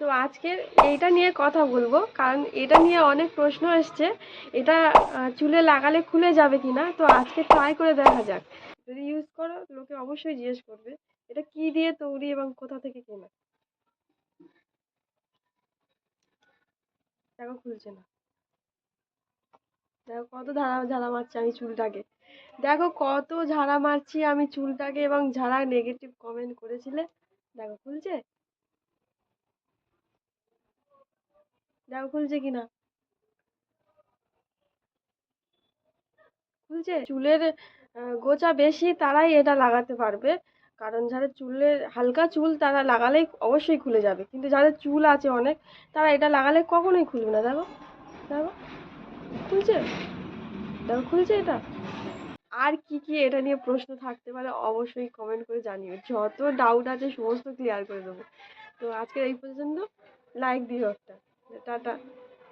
তো আজকে এইটা নিয়ে কথা বলব, কারণ এটা নিয়ে অনেক প্রশ্ন এসছে। এটা চুলে লাগালে খুলে যাবে কি না তো আজকে ট্রাই করে দেখা যাক। যদি ইউজ করো, লোকে অবশ্যই জিজ্ঞেস করবে, এটা কি দিয়ে তৈরি এবং কোথা থেকে কেনা? দেখো, খুলছে না। দেখো, কত ঝাড়া ঝাড়া মারছি আমি চুলটাকে। দেখো, কত ঝাড়া মারছি আমি চুলটাকে এবং যারা নেগেটিভ কমেন্ট করেছিলে, দেখো, খুলছে? দেখো খুলছে কিনা খুলছে? চুলের গোছা বেশি তারাই এটা লাগাতে পারবে। কারণ যাদের চুলের, হালকা চুল তারা লাগালেই অবশ্যই খুলে যাবে। কিন্তু যাদের চুল আছে অনেক, তারা এটা লাগালে কখনোই খুলবে না। দেখো দেখো, খুলছে? দেখো, খুলছে এটা? আর কি কি এটা নিয়ে প্রশ্ন থাকতে পারে অবশ্যই কমেন্ট করে জানিও। যত ডাউট আছে, সমস্ত ক্লিয়ার করে দেবো। তো আজকের এই পর্যন্ত লাইক দিও। ടാറ്റ